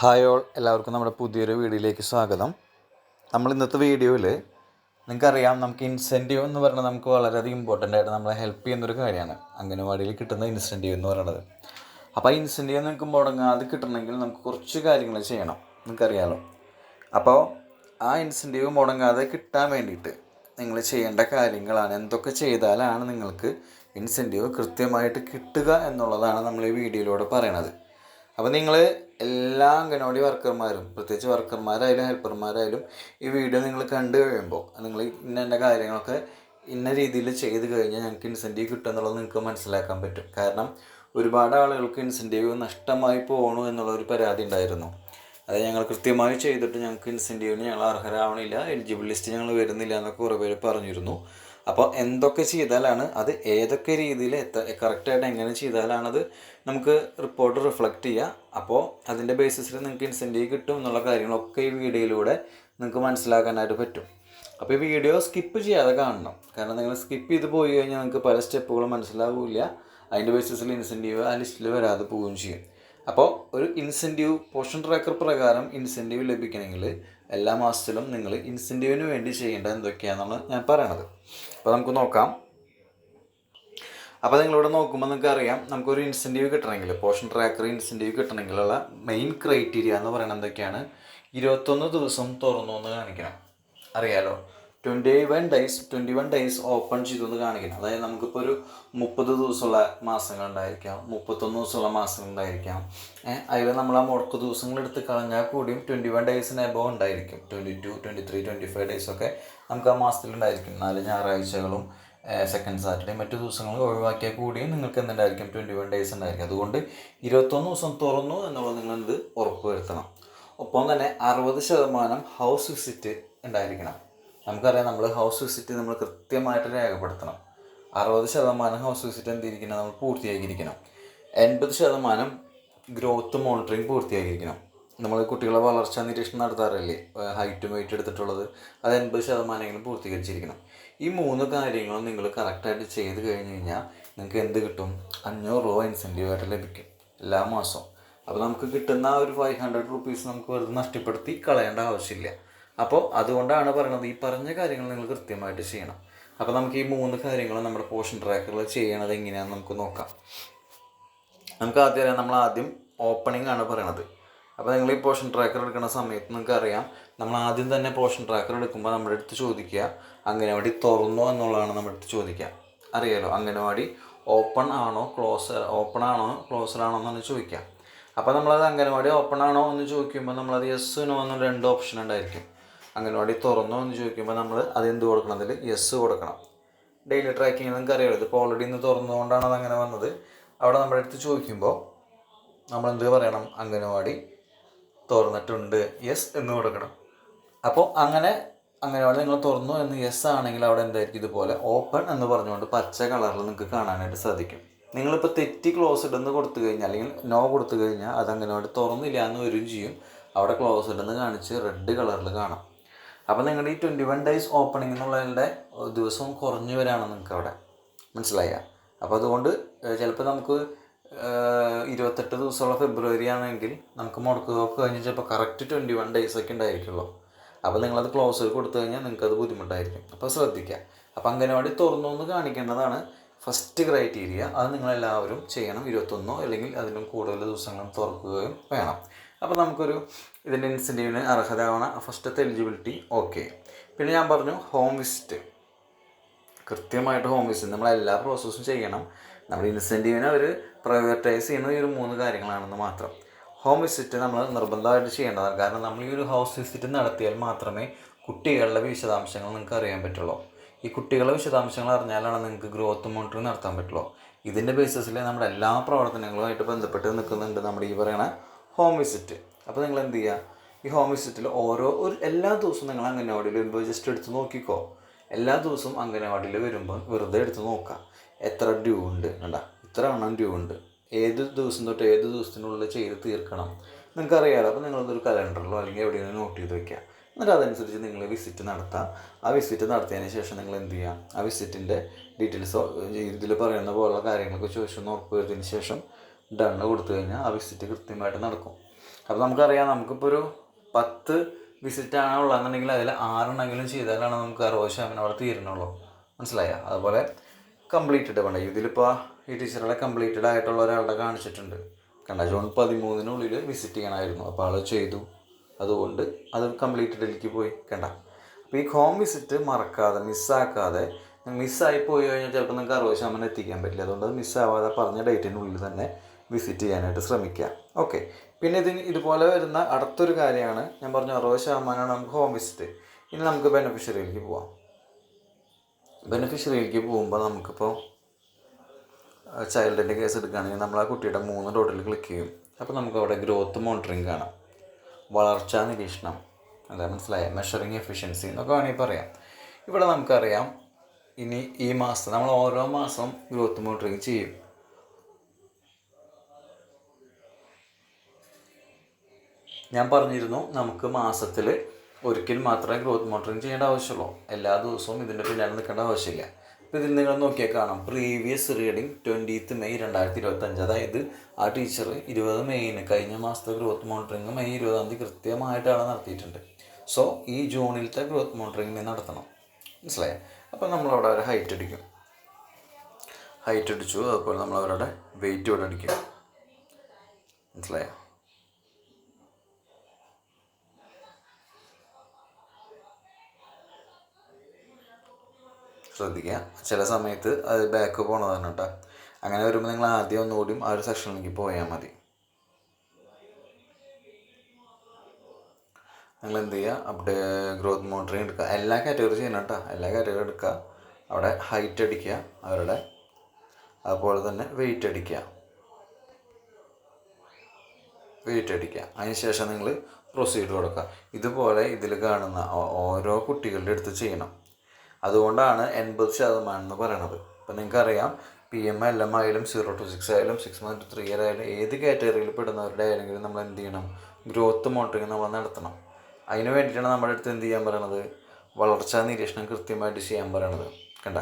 Hi all എല്ലാവർക്കും നമ്മുടെ പുതിയൊരു വീഡിയോയിലേക്ക് സ്വാഗതം. നമ്മൾ ഇന്നത്തെ വീഡിയോയിൽ നിങ്ങൾക്കറിയാം നമുക്ക് ഇൻസെന്റീവ് എന്ന് പറഞ്ഞാൽ നമുക്ക് വളരെയധികം ഇമ്പോർട്ടന്റ് ആയിട്ട് നമ്മളെ ഹെൽപ്പ് ചെയ്യുന്നൊരു കാര്യമാണ്. അംഗനവാടിയിൽ കിട്ടുന്ന ഇൻസെന്റീവ് എന്ന് പറയുന്നത്. അപ്പോൾ ആ ഇൻസെന്റീവ് നിങ്ങൾക്ക് മുടങ്ങാതെ കിട്ടണമെങ്കിൽ നമുക്ക് കുറച്ച് കാര്യങ്ങൾ ചെയ്യണം. നിങ്ങൾക്കറിയാമല്ലോ അപ്പോൾ ആ ഇൻസെന്റീവ് മുടങ്ങാതെ കിട്ടാൻ വേണ്ടിയിട്ട് നിങ്ങൾ ചെയ്യേണ്ട കാര്യങ്ങളാണ്. എന്തൊക്കെ ചെയ്താലാണ് നിങ്ങൾക്ക് ഇൻസെന്റീവ് കൃത്യമായിട്ട് കിട്ടുക എന്നുള്ളതാണ് നമ്മൾ ഈ വീഡിയോയിലൂടെ പറയണത്. അപ്പോൾ നിങ്ങൾ എല്ലാ അംഗനവാടി വർക്കർമാരും പ്രത്യേകിച്ച് വർക്കർമാരായാലും ഹെൽപ്പർമാരായാലും ഈ വീഡിയോ നിങ്ങൾ കണ്ടു കഴിയുമ്പോൾ നിങ്ങൾ ഇന്ന ഇന്ന കാര്യങ്ങളൊക്കെ ഇന്ന രീതിയിൽ ചെയ്ത് കഴിഞ്ഞാൽ ഞങ്ങൾക്ക് ഇൻസെന്റീവ് കിട്ടും എന്നുള്ളത് നിങ്ങൾക്ക് മനസ്സിലാക്കാൻ പറ്റും. കാരണം ഒരുപാട് ആളുകൾക്ക് ഇൻസെന്റീവ് നഷ്ടമായി പോകണു എന്നുള്ള ഒരു പരാതി ഉണ്ടായിരുന്നു. അത് ഞങ്ങൾ കൃത്യമായി ചെയ്തിട്ട് ഞങ്ങൾക്ക് ഇൻസെന്റീവിന് ഞങ്ങൾ അർഹരാവണില്ല എലിജിബിൾ ലിസ്റ്റ് ഞങ്ങൾ വരുന്നില്ല എന്നൊക്കെ കുറേ പേര് പറഞ്ഞിരുന്നു. അപ്പോൾ എന്തൊക്കെ ചെയ്താലാണ് അത് ഏതൊക്കെ രീതിയിൽ എത്ത കറക്റ്റായിട്ട് എങ്ങനെ ചെയ്താലാണത് നമുക്ക് റിപ്പോർട്ട് റിഫ്ലക്റ്റ് ചെയ്യുക. അപ്പോൾ അതിന്റെ ബേസിസിൽ നിങ്ങൾക്ക് ഇൻസെന്റീവ് കിട്ടും എന്നുള്ള കാര്യങ്ങളൊക്കെ ഈ വീഡിയോയിലൂടെ നിങ്ങൾക്ക് മനസ്സിലാക്കാനായിട്ട് പറ്റും. അപ്പോൾ ഈ വീഡിയോ സ്കിപ്പ് ചെയ്യാതെ കാണണം. കാരണം നിങ്ങൾ സ്കിപ്പ് ചെയ്ത് പോയി കഴിഞ്ഞാൽ നിങ്ങൾക്ക് പല സ്റ്റെപ്പുകളും മനസ്സിലാവില്ല. അതിന്റെ ബേസിസിൽ ഇൻസെന്റീവ് ആ ലിസ്റ്റിൽ വരാതെ പോവുകയും ചെയ്യും. അപ്പോൾ ഒരു ഇൻസെന്റീവ് പോഷൻ ട്രാക്കർ പ്രകാരം ഇൻസെന്റീവ് ലഭിക്കണമെങ്കിൽ എല്ലാ മാസത്തിലും നിങ്ങൾ ഇൻസെന്റീവിന് വേണ്ടി ചെയ്യേണ്ടത് എന്തൊക്കെയാണെന്നാണ് ഞാൻ പറയണത്. അപ്പോൾ നമുക്ക് നോക്കാം. അപ്പോൾ നിങ്ങളിവിടെ നോക്കുമ്പോൾ നിങ്ങൾക്ക് അറിയാം നമുക്കൊരു ഇൻസെന്റീവ് കിട്ടണമെങ്കിൽ പോഷൻ ട്രാക്കർ ഇൻസെന്റീവ് കിട്ടണമെങ്കിലുള്ള മെയിൻ ക്രൈറ്റീരിയ എന്ന് പറയുന്നത് എന്തൊക്കെയാണ്? ഇരുപത്തൊന്ന് ദിവസം തുറന്നു എന്ന് കാണിക്കണം. അറിയാലോ? Twenty one days twenty one days open ചെയ്തു എന്ന് കാണിക്കണം അതായത് നമുക്കിപ്പോൾ ഒരു മുപ്പത് ദിവസമുള്ള മാസങ്ങളുണ്ടായിരിക്കാം മുപ്പത്തൊന്ന് ദിവസമുള്ള മാസങ്ങളുണ്ടായിരിക്കാം അതിൽ നമ്മൾ ആ മുടക്ക് ദിവസങ്ങൾ എടുത്ത് കളഞ്ഞാൽ കൂടിയും ട്വന്റി വൺ ഡേയ്സിന് എബോ ഉണ്ടായിരിക്കും. Twenty two twenty three twenty five ഡേയ്സൊക്കെ നമുക്ക് ആ മാസത്തിലുണ്ടായിരിക്കും നാല് ഞായറാഴ്ചകളും സെക്കൻഡ് സാറ്റർഡേ മറ്റു ദിവസങ്ങൾ ഒഴിവാക്കിയാൽ കൂടിയും നിങ്ങൾക്ക് എന്തുണ്ടായിരിക്കും? ട്വന്റി വൺ ഡേയ്സ് ഉണ്ടായിരിക്കും. അതുകൊണ്ട് ഇരുപത്തൊന്ന് ദിവസം തുറന്നു എന്നുള്ളത് നിങ്ങൾ എന്ത് ഉറപ്പ് വരുത്തണം ഒപ്പം തന്നെ അറുപത് ശതമാനം ഹൗസ് വിസിറ്റ് ഉണ്ടായിരിക്കണം. നമുക്കറിയാം നമ്മൾ ഹൗസ് വിസിറ്റ് നമ്മൾ കൃത്യമായിട്ട് രേഖപ്പെടുത്തണം. അറുപത് ശതമാനം ഹൗസ് വിസിറ്റ് എന്തിരിക്കണം നമ്മൾ പൂർത്തിയാക്കിയിരിക്കണം. എൺപത് ശതമാനം ഗ്രോത്ത് മോണിറ്ററിങ് പൂർത്തിയാക്കിയിരിക്കണം. നമ്മൾ കുട്ടികളെ വളർച്ചാ നിരീക്ഷണം നടത്താറില്ലേ? ഹൈറ്റ് വെയിറ്റ് എടുത്തിട്ടുള്ളത്. അത് എൺപത് ശതമാനമെങ്കിലും പൂർത്തീകരിച്ചിരിക്കണം. ഈ മൂന്ന് കാര്യങ്ങളും നിങ്ങൾ കറക്റ്റായിട്ട് ചെയ്ത് കഴിഞ്ഞ് കഴിഞ്ഞാൽ നിങ്ങൾക്ക് എന്ത് കിട്ടും? അഞ്ഞൂറ് രൂപ ഇൻസെന്റീവായിട്ട് ലഭിക്കും എല്ലാ മാസവും. അപ്പോൾ നമുക്ക് കിട്ടുന്ന ആ ഒരു ഫൈവ് ഹൺഡ്രഡ് റുപ്പീസ് നമുക്ക് വെറുതെ നഷ്ടപ്പെടുത്തി കളയേണ്ട ആവശ്യമില്ല. അപ്പോൾ അതുകൊണ്ടാണ് പറയുന്നത് ഈ പറഞ്ഞ കാര്യങ്ങൾ നിങ്ങൾ കൃത്യമായിട്ട് ചെയ്യണം. അപ്പോൾ നമുക്ക് ഈ മൂന്ന് കാര്യങ്ങൾ നമ്മുടെ പോഷൻ ട്രാക്കറിൽ ചെയ്യണത് എങ്ങനെയാണെന്ന് നമുക്ക് നോക്കാം. നമുക്ക് ആദ്യം അറിയാം നമ്മൾ ആദ്യം ഓപ്പണിംഗ് ആണ് പറയണത്. അപ്പോൾ നിങ്ങൾ ഈ പോഷൻ ട്രാക്കർ എടുക്കുന്ന സമയത്ത് നിങ്ങൾക്ക് അറിയാം നമ്മൾ ആദ്യം തന്നെ പോഷൻ ട്രാക്കർ എടുക്കുമ്പോൾ നമ്മുടെ അടുത്ത് ചോദിക്കുക അംഗനവാടി തുറന്നോ എന്നുള്ളതാണ് നമ്മുടെ അടുത്ത് ചോദിക്കുക. അറിയാലോ അംഗനവാടി ഓപ്പൺ ആണോ ക്ലോസ് ഓപ്പൺ ആണോ ക്ലോസർ ആണോ എന്നാണ് ചോദിക്കുക. അപ്പോൾ നമ്മളത് അംഗനവാടി ഓപ്പൺ ആണോ എന്ന് ചോദിക്കുമ്പോൾ നമ്മളത് യെസ് നോ എന്നുള്ള രണ്ട് ഓപ്ഷൻ ഉണ്ടായിരിക്കും. അംഗനവാടി തുറന്നോ എന്ന് ചോദിക്കുമ്പോൾ നമ്മൾ അത് എന്ത് കൊടുക്കണം? അതിൽ യെസ് കൊടുക്കണം. ഡെയിലി ട്രാക്കിങ് നമുക്ക് അറിയാമല്ലോ ഇതിപ്പോൾ ഓൾറെഡി ഇന്ന് തുറന്നുകൊണ്ടാണ് അത് അങ്ങനെ വന്നത്. അവിടെ നമ്മുടെ അടുത്ത് ചോദിക്കുമ്പോൾ നമ്മൾ എന്ത് പറയണം? അംഗനവാടി തുറന്നിട്ടുണ്ട് യെസ് എന്ന് കൊടുക്കണം. അപ്പോൾ അങ്ങനെ അംഗനവാടി നിങ്ങൾ തുറന്നു എന്ന് യെസ് ആണെങ്കിൽ അവിടെ എന്തായിരിക്കും ഇതുപോലെ? ഓപ്പൺ എന്ന് പറഞ്ഞുകൊണ്ട് പച്ച കളറിൽ നിങ്ങൾക്ക് കാണാനായിട്ട് സാധിക്കും. നിങ്ങളിപ്പോൾ തെറ്റി ക്ലോസ് ഇടുന്ന് കൊടുത്തു കഴിഞ്ഞാൽ അല്ലെങ്കിൽ നോ കൊടുത്തു കഴിഞ്ഞാൽ അത് അംഗനവാടി തുറന്നില്ല എന്ന് വരും ചെയ്യും. അവിടെ ക്ലോസ് ഇടുന്ന് കാണിച്ച് റെഡ് കളറിൽ കാണാം. അപ്പോൾ നിങ്ങളുടെ ഈ ട്വന്റി വൺ ഡേയ്സ് ഓപ്പണിംഗ് എന്നുള്ളതിന്റെ ദിവസവും കുറഞ്ഞു വരാണ് നിങ്ങൾക്ക് അവിടെ. മനസ്സിലായ? അപ്പോൾ അതുകൊണ്ട് ചിലപ്പോൾ നമുക്ക് ഇരുപത്തെട്ട് ദിവസമുള്ള ഫെബ്രുവരി ആണെങ്കിൽ നമുക്ക് മുടക്ക് നോക്ക് കഴിഞ്ഞ് ചിലപ്പോൾ കറക്റ്റ് ട്വന്റി വൺ ഡേയ്സ് ഒക്കെ ഉണ്ടായിരിക്കുള്ളൂ. അപ്പോൾ നിങ്ങളത് ക്ലോസ് കൊടുത്തു കഴിഞ്ഞാൽ നിങ്ങൾക്ക് അത് ബുദ്ധിമുട്ടായിരിക്കും. അപ്പോൾ ശ്രദ്ധിക്കുക അപ്പോൾ അംഗനവാടി തുറന്നു എന്ന് കാണിക്കേണ്ടതാണ് ഫസ്റ്റ് ക്രൈറ്റീരിയ അത് നിങ്ങളെല്ലാവരും ചെയ്യണം. ഇരുപത്തൊന്നോ അല്ലെങ്കിൽ അതിലും കൂടുതൽ ദിവസങ്ങളും തുറക്കുകയും വേണം. അപ്പോൾ നമുക്കൊരു ഇതിന്റെ ഇൻസെന്റീവിന് അർഹതയാവണ ഫസ്റ്റത്തെ എലിജിബിലിറ്റി ഓക്കെ പിന്നെ ഞാൻ പറഞ്ഞു ഹോം വിസിറ്റ് കൃത്യമായിട്ട് ഹോം വിസിറ്റ് നമ്മൾ എല്ലാ പ്രോസസ്സും ചെയ്യണം. നമ്മൾ ഇൻസെന്റീവിനെ അവർ പ്രയോറിറ്റൈസ് ചെയ്യുന്ന ഈ ഒരു മൂന്ന് കാര്യങ്ങളാണെന്ന് മാത്രം. ഹോം വിസിറ്റ് നമ്മൾ നിർബന്ധമായിട്ട് ചെയ്യേണ്ടതാണ്. കാരണം നമ്മൾ ഈ ഒരു ഹൗസ് വിസിറ്റ് നടത്തിയാൽ മാത്രമേ കുട്ടികളുടെ വിശദാംശങ്ങൾ നിങ്ങൾക്ക് അറിയാൻ പറ്റുള്ളൂ. ഈ കുട്ടികളുടെ വിശദാംശങ്ങൾ അറിഞ്ഞാലാണ് നിങ്ങൾക്ക് ഗ്രോത്ത് മോണിറ്ററിങ് നടത്താൻ പറ്റുള്ളൂ. ഇതിന്റെ ബേസിസിൽ നമ്മുടെ എല്ലാ പ്രവർത്തനങ്ങളുമായിട്ട് ബന്ധപ്പെട്ട് നിൽക്കുന്നുണ്ട് നമ്മുടെ ഈ പറയുന്ന ഹോം വിസിറ്റ് അപ്പോൾ നിങ്ങൾ എന്ത് ചെയ്യുക ഈ ഹോം വിസിറ്റിൽ ഓരോ ഒരു എല്ലാ ദിവസവും നിങ്ങൾ അംഗനവാടിയിൽ വരുമ്പോൾ ജസ്റ്റ് എടുത്ത് നോക്കിക്കോ. എല്ലാ ദിവസവും അംഗനവാടിയിൽ വരുമ്പോൾ വെറുതെ എടുത്ത് നോക്കാം. എത്ര ഡ്യൂ ഉണ്ട്? കണ്ട? ഇത്ര എണ്ണം ഡ്യൂ ഉണ്ട്. ഏത് ദിവസം തൊട്ട് ഏത് ദിവസത്തിനുള്ളിൽ ചെയ്ത് തീർക്കണം? നിങ്ങൾക്കറിയാലോ അപ്പോൾ നിങ്ങളതൊരു കലണ്ടറിലോ അല്ലെങ്കിൽ എവിടെയെങ്കിലും നോട്ട് ചെയ്ത് വെക്കുക എന്നിട്ട് അതനുസരിച്ച് നിങ്ങൾ വിസിറ്റ് നടത്താം. ആ വിസിറ്റ് നടത്തിയതിന് ശേഷം നിങ്ങൾ എന്ത് ചെയ്യുക ആ വിസിറ്റിന്റെ ഡീറ്റെയിൽസ് ഇതിൽ പറയുന്ന പോലുള്ള കാര്യങ്ങളൊക്കെ ചോദിച്ചൊന്ന് ഉറപ്പ് വരുത്തിയതിന് ശേഷം ഡണ്ണ് കൊടുത്തു കഴിഞ്ഞാൽ ആ വിസിറ്റ് കൃത്യമായിട്ട് നടക്കും. അപ്പോൾ നമുക്കറിയാം നമുക്കിപ്പോൾ ഒരു പത്ത് വിസിറ്റാണ് ഉള്ളതെന്നുണ്ടെങ്കിൽ അതിൽ ആറെണ്ണെങ്കിലും ചെയ്താലാണ് നമുക്ക് ആ ശതമാനം അവിടെ തീരണുള്ളൂ മനസ്സിലായ? അതുപോലെ കംപ്ലീറ്റഡ് വേണ്ട ഇതിലിപ്പോൾ ഈ ടീച്ചറുടെ കംപ്ലീറ്റഡ് ആയിട്ടുള്ള ഒരാളുടെ കാണിച്ചിട്ടുണ്ട്. കണ്ട ജൂൺ പതിമൂന്നിനുള്ളിൽ വിസിറ്റ് ചെയ്യണമായിരുന്നു. അപ്പോൾ ആൾ ചെയ്തു. അതുകൊണ്ട് അത് കംപ്ലീറ്റഡിലേക്ക് പോയി കണ്ട? അപ്പോൾ ഈ ഹോം വിസിറ്റ് മറക്കാതെ മിസ്സാക്കാതെ മിസ്സായി പോയി കഴിഞ്ഞാൽ ചിലപ്പോൾ നിങ്ങൾക്ക് അറുപത് ശതമാനം എത്തിക്കാൻ പറ്റില്ല. അതുകൊണ്ട് അത് മിസ്സാവാതെ പറഞ്ഞ ഡേറ്റിനുള്ളിൽ തന്നെ വിസിറ്റ് ചെയ്യാനായിട്ട് ശ്രമിക്കുക. ഓക്കെ. പിന്നെ ഇതിന് ഇതുപോലെ വരുന്ന അടുത്തൊരു കാര്യമാണ്. ഞാൻ പറഞ്ഞു അറുപത് ശതമാനമാണ് നമുക്ക് ഹോം വിസിറ്റ് ഇനി നമുക്ക് ബെനിഫിഷ്യറിയിലേക്ക് പോവാം. ബെനിഫിഷ്യറിയിലേക്ക് പോകുമ്പോൾ നമുക്കിപ്പോൾ ചൈൽഡിന്റെ കേസ് എടുക്കുകയാണെങ്കിൽ നമ്മൾ ആ കുട്ടിയുടെ മൂന്ന് ഡോട്ടിൽ ക്ലിക്ക് ചെയ്യും. അപ്പോൾ നമുക്ക് അവിടെ ഗ്രോത്ത് മോണിറ്ററിങ് കാണാം. വളർച്ചാ നിരീക്ഷണം. അതായത് മനസ്സിലായ? മെഷറിങ് എഫിഷ്യൻസി എന്നൊക്കെ വേണമെങ്കിൽ പറയാം. ഇവിടെ നമുക്കറിയാം ഇനി ഈ മാസം നമ്മൾ ഓരോ മാസം ഗ്രോത്ത് മോണിറ്ററിങ് ചെയ്യും. ഞാൻ പറഞ്ഞിരുന്നു നമുക്ക് മാസത്തിൽ ഒരിക്കൽ മാത്രമേ ഗ്രോത്ത് മോണിറ്ററിങ് ചെയ്യേണ്ട ആവശ്യമുള്ളൂ. എല്ലാ ദിവസവും ഇതിന്റെ പിന്നാലെ നിൽക്കേണ്ട ആവശ്യമില്ല. ഇപ്പോൾ ഇതിൽ നിങ്ങൾ നോക്കിയാൽ കാണാം. പ്രീവിയസ് റീഡിംഗ് ട്വന്റീത്ത് മെയ് രണ്ടായിരത്തി ഇരുപത്തഞ്ച് അതായത് ആ ടീച്ചർ ഇരുപത് മെയ്ന് കഴിഞ്ഞ മാസത്തെ ഗ്രോത്ത് മോണിറ്ററിങ് മെയ് ഇരുപതാം തീയതി കൃത്യമായിട്ടാണ് നടത്തിയിട്ടുണ്ട്. സോ ഈ ജൂണിലത്തെ ഗ്രോത്ത് മോണിറ്ററിങ് നടത്തണം. മനസ്സിലായോ? അപ്പോൾ നമ്മളവിടെ ഒരു ഹൈറ്റ് അടിക്കും. ഹൈറ്റ് അടിച്ചു അതുപോലെ നമ്മളവരുടെ വെയിറ്റ് ഇവിടെ അടിക്കും. മനസ്സിലായോ? ശ്രദ്ധിക്കുക. ചില സമയത്ത് അത് ബാക്ക് പോകണതാണ് കേട്ടോ അങ്ങനെ വരുമ്പോൾ നിങ്ങൾ ആദ്യം ഒന്നുകൂടിയും ആ ഒരു സെക്ഷനിലേക്ക് പോയാൽ മതി. നിങ്ങൾ എന്ത് ചെയ്യുക? അപ്ഡേ ഗ്രോത്ത് മോണിറ്ററിങ് എടുക്കുക. എല്ലാ കാറ്റഗറി ചെയ്യണം കേട്ടോ എല്ലാ കാറ്റഗറി എടുക്കുക. അവിടെ ഹൈറ്റ് അടിക്കുക. അവരുടെ അതുപോലെ തന്നെ വെയിറ്റ് അടിക്കുക. വെയിറ്റ് അടിക്കുക. അതിനുശേഷം നിങ്ങൾ പ്രൊസീഡ് കൊടുക്കുക. ഇതുപോലെ ഇതിൽ കാണുന്ന ഓരോ കുട്ടികളുടെ അടുത്ത് ചെയ്യണം. അതുകൊണ്ടാണ് എൺപത് ശതമാനം എന്ന് പറയണത്. ഇപ്പം നിങ്ങൾക്കറിയാം പി എം എൽ എം ആയാലും സീറോ ടു സിക്സ് ആയാലും six month to three year ആയാലും ഏത് കാറ്റഗറിയിൽ പെടുന്നവരുടെ ആയാലും നമ്മൾ എന്ത് ചെയ്യണം? ഗ്രോത്ത് മോണിറ്ററിങ് നമ്മൾ നടത്തണം. അതിന് വേണ്ടിയിട്ടാണ് നമ്മുടെ അടുത്ത് എന്ത് ചെയ്യാൻ പറയണത്? വളർച്ചാ നിരീക്ഷണം കൃത്യമായിട്ട് ചെയ്യാൻ പറയണത്. കണ്ട?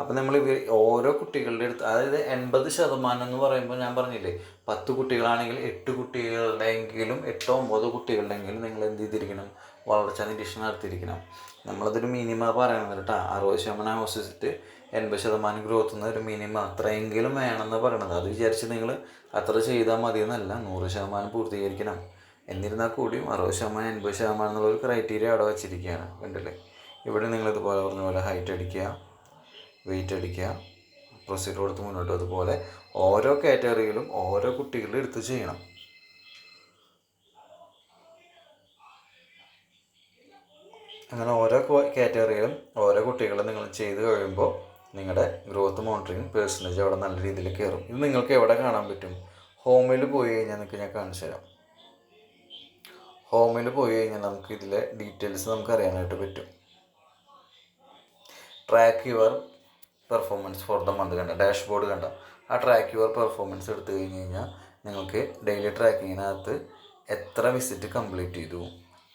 അപ്പം നമ്മൾ ഓരോ കുട്ടികളുടെ അടുത്ത് അതായത് എൺപത് ശതമാനം എന്ന് പറയുമ്പോൾ ഞാൻ പറഞ്ഞില്ലേ പത്ത് കുട്ടികളാണെങ്കിൽ എട്ട് കുട്ടികളുടെയെങ്കിലും എട്ടോ ഒമ്പതോ കുട്ടികളുടെയെങ്കിലും നിങ്ങൾ എന്ത് ചെയ്തിരിക്കണം? വളർച്ചാ നിരീക്ഷണം നടത്തിയിരിക്കണം. നമ്മളതൊരു മിനിമം പറയണത് കേട്ടോ. അറുപത് ശതമാനം ഓപ്പോസിറ്റ് എൺപത് ശതമാനം ഗ്രോത്ത് എന്ന ഒരു മിനിമം അത്രയെങ്കിലും വേണമെന്ന് പറയണത്. അത് വിചാരിച്ച് നിങ്ങൾ അത്ര ചെയ്താൽ മതി എന്നല്ല നൂറ് ശതമാനം പൂർത്തീകരിക്കണം. എന്നിരുന്നാൽ കൂടിയും അറുപത് ശതമാനം എൺപത് ശതമാനം എന്നുള്ളൊരു ക്രൈറ്റീരിയ അവിടെ വെച്ചിരിക്കുകയാണ്. കണ്ടില്ലേ? ഇവിടെ നിങ്ങൾ ഇതുപോലെ പറഞ്ഞ പോലെ ഹൈറ്റ് അടിക്കുക വെയിറ്റ് അടിക്കുക പ്രൊസീഡ് കൊടുത്ത് മുന്നോട്ട്. അതുപോലെ ഓരോ കാറ്റഗറിയിലും ഓരോ കുട്ടികളുടെ എടുത്ത് ചെയ്യണം. അങ്ങനെ ഓരോ കാറ്റഗറിയിലും ഓരോ കുട്ടികളും നിങ്ങൾ ചെയ്ത് കഴിയുമ്പോൾ നിങ്ങളുടെ ഗ്രോത്ത് മോണിറ്ററിങ് പേഴ്സന്റേജ് അവിടെ നല്ല രീതിയിൽ കയറും. ഇത് നിങ്ങൾക്ക് എവിടെ കാണാൻ പറ്റും? ഹോമിൽ പോയി കഴിഞ്ഞാൽ നിങ്ങൾക്ക് ഞാൻ കാണിച്ചു തരാം. ഹോമിൽ പോയി കഴിഞ്ഞാൽ നമുക്ക് ഇതിലെ ഡീറ്റെയിൽസ് നമുക്ക് അറിയാനായിട്ട് പറ്റും. Track your performance for the month കണ്ട ഡാഷ്ബോർഡ് കണ്ട. ആ ട്രാക്ക് യുവർ പെർഫോമൻസ് എടുത്തു കഴിഞ്ഞ് കഴിഞ്ഞാൽ നിങ്ങൾക്ക് ഡെയിലി ട്രാക്കിങ്ങിനകത്ത് എത്ര വിസിറ്റ് കംപ്ലീറ്റ് ചെയ്തു?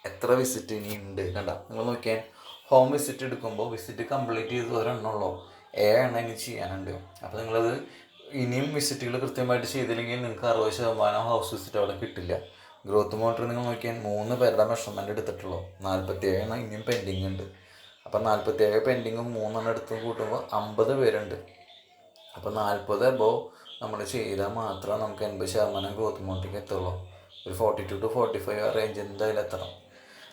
എത്ര വിസിറ്റ് ഇനി ഉണ്ട് കണ്ട നിങ്ങൾ നോക്കിയാൽ ഹോം വിസിറ്റ് എടുക്കുമ്പോൾ വിസിറ്റ് കംപ്ലീറ്റ് ചെയ്ത് ഒരെണ്ണമുള്ളൂ ഏഴെണ്ണം ഇനി ചെയ്യാനുണ്ട്. അപ്പോൾ നിങ്ങളത് ഇനിയും വിസിറ്റുകൾ കൃത്യമായിട്ട് ചെയ്തില്ലെങ്കിൽ നിങ്ങൾക്ക് അറുപത് ശതമാനം ഹൗസ് വിസിറ്റ് അവിടെ കിട്ടില്ല. ഗ്രോത്ത് മോട്ടർ നിങ്ങൾ നോക്കിയാൽ മൂന്ന് പേരുടെ മെഷർമെന്റ് എടുത്തിട്ടുള്ളൂ. നാൽപ്പത്തി എണ്ണം ഇനിയും പെൻഡിങ് ഉണ്ട്. അപ്പം നാൽപ്പത്തി ഏഴ് പെൻഡിങ്ങും മൂന്നെണ്ണം എടുത്ത് കൂട്ടുമ്പോൾ അമ്പത് പേരുണ്ട്. അപ്പോൾ നാൽപ്പത് എബോ നമ്മൾ ചെയ്താൽ മാത്രമേ നമുക്ക് എൺപത് ശതമാനം ഗ്രോത്ത് മോട്ടിക്ക് എത്തുള്ളൂ. ഒരു forty two to forty five ആ റേഞ്ച് എന്തായാലും എത്തണം.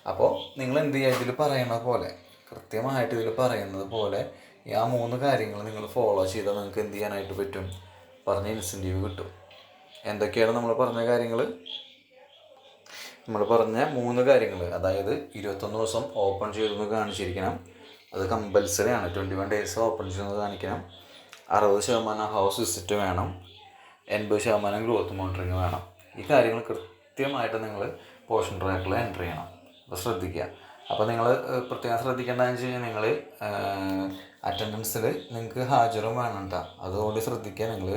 അപ്പോൾ നിങ്ങൾ എന്ത് ചെയ്യുക ഇതിൽ പറയണ പോലെ കൃത്യമായിട്ട് ഇതിൽ പറയുന്നത് പോലെ ഈ ആ മൂന്ന് കാര്യങ്ങൾ നിങ്ങൾ ഫോളോ ചെയ്താൽ നിങ്ങൾക്ക് എന്ത് ചെയ്യാനായിട്ട് പറ്റും? പറഞ്ഞ ഇൻസെന്റീവ് കിട്ടും. എന്തൊക്കെയാണ് നമ്മൾ പറഞ്ഞ കാര്യങ്ങൾ നമ്മൾ പറഞ്ഞ മൂന്ന് കാര്യങ്ങൾ അതായത് ഇരുപത്തൊന്ന് ദിവസം ഓപ്പൺ ചെയ്തെന്ന് കാണിച്ചിരിക്കണം. അത് കമ്പൽസറി ആണ്. ട്വന്റി വൺ ഡേയ്സ് ഓപ്പൺ ചെയ്യുന്നത് കാണിക്കണം. അറുപത് ശതമാനം ഹൗസ് വിസിറ്റ് വേണം. എൺപത് ശതമാനം ഗ്രോത്ത് മോണിറ്ററിങ് വേണം. ഈ കാര്യങ്ങൾ കൃത്യമായിട്ട് നിങ്ങൾ പോഷൻ ട്രാക്കിൽ എന്റർ ചെയ്യണം. അപ്പോൾ ശ്രദ്ധിക്കുക. അപ്പോൾ നിങ്ങൾ പ്രത്യേകം ശ്രദ്ധിക്കേണ്ടതെന്ന് വെച്ച് കഴിഞ്ഞാൽ നിങ്ങൾ അറ്റൻഡൻസിൽ നിങ്ങൾക്ക് ഹാജറും വേണം കേട്ടോ അതുകൊണ്ട് ശ്രദ്ധിക്കുക. നിങ്ങൾ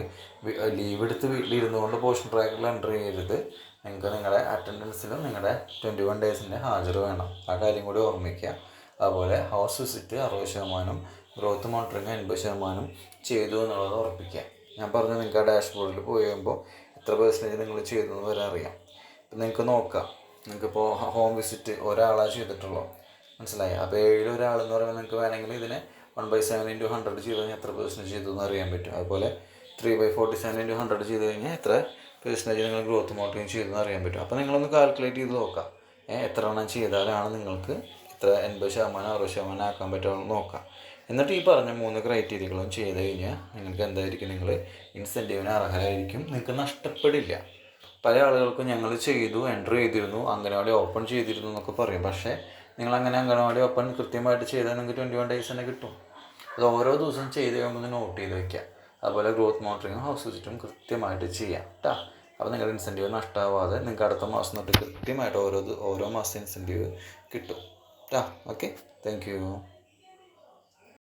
ലീവ് എടുത്ത് വീട്ടിലിരുന്നു കൊണ്ട് പോഷൻ ട്രാക്കിൽ എന്റർ ചെയ്യരുത്. നിങ്ങൾക്ക് നിങ്ങളുടെ അറ്റൻഡൻസിലും നിങ്ങളുടെ ട്വന്റി വൺ ഡേയ്സിന്റെ ഹാജർ വേണം. ആ കാര്യം കൂടി ഓർമ്മിക്കുക. അതുപോലെ ഹൗസ് വിസിറ്റ് അറുപത് ശതമാനം ഗ്രോത്ത് മോണിറ്ററിങ് എൺപത് ശതമാനം ചെയ്തു എന്നുള്ളത് ഉറപ്പിക്കുക. ഞാൻ പറഞ്ഞു നിങ്ങൾക്ക് ആ ഡാഷ്ബോർഡിൽ പോയി കഴിയുമ്പോൾ എത്ര പെർസെന്റേജ് നിങ്ങൾ ചെയ്തു എന്ന് വരെ അറിയാം. നിങ്ങൾക്ക് നോക്കാം. നിങ്ങൾക്കിപ്പോൾ ഹോം വിസിറ്റ് ഒരാളാ ചെയ്തിട്ടുള്ളൂ. മനസ്സിലായി? അപ്പോൾ ഏഴിൽ എന്ന് പറയുമ്പോൾ നിങ്ങൾക്ക് വേണമെങ്കിൽ ഇതിനെ one by seven into hundred ചെയ്ത് കഴിഞ്ഞാൽ എത്ര പെർസെന്റേജ് ചെയ്തു എന്ന് അറിയാൻ പറ്റും. അതുപോലെ three by forty seven into hundred ചെയ്ത് കഴിഞ്ഞാൽ എത്ര പെർസെന്റേജ് നിങ്ങൾ ഗ്രോത്ത് മോട്ടിവ് ചെയ്തെന്ന് അറിയാൻ പറ്റും. അപ്പോൾ നിങ്ങളൊന്ന് കാൽക്കുലേറ്റ് ചെയ്ത് നോക്കാം. എത്ര എണ്ണം ചെയ്താലാണ് നിങ്ങൾക്ക് എത്ര എൺപത് ശതമാനം അറുപത് ശതമാനം ആക്കാൻ പറ്റുമെന്ന് നോക്കാം. എന്നിട്ട് ഈ പറഞ്ഞ മൂന്ന് ക്രൈറ്റീരിയകളും ചെയ്ത് കഴിഞ്ഞാൽ നിങ്ങൾക്ക് എന്തായിരിക്കും നിങ്ങൾ ഇൻസെന്റീവിന് അർഹരായിരിക്കും. നിങ്ങൾക്ക് നഷ്ടപ്പെടില്ല. പല ആളുകൾക്കും ഞങ്ങൾ ചെയ്തു എന്റർ ചെയ്തിരുന്നു അംഗനവാടി ഓപ്പൺ ചെയ്തിരുന്നു എന്നൊക്കെ പറയും. പക്ഷേ നിങ്ങൾ അങ്ങനെ അംഗനവാടി ഓപ്പൺ കൃത്യമായിട്ട് ചെയ്താൽ നിങ്ങൾക്ക് ട്വന്റി വൺ ഡേയ്സ് തന്നെ കിട്ടും. അത് ഓരോ ദിവസം ചെയ്ത് കഴിയുമ്പോൾ നോട്ട് ചെയ്ത് വയ്ക്കുക അതുപോലെ ഗ്രോത്ത് മോണിറ്ററിങ്ങും ഹൗസ് വിസിറ്റും കൃത്യമായിട്ട് ചെയ്യാം കേട്ടോ അപ്പോൾ നിങ്ങളുടെ ഇൻസെന്റീവ് നഷ്ടമാവാതെ നിങ്ങൾക്ക് അടുത്ത മാസം തൊട്ട് കൃത്യമായിട്ട് ഓരോ ഓരോ മാസം ഇൻസെന്റീവ് കിട്ടും കേട്ടോ ഓക്കെ താങ്ക് യു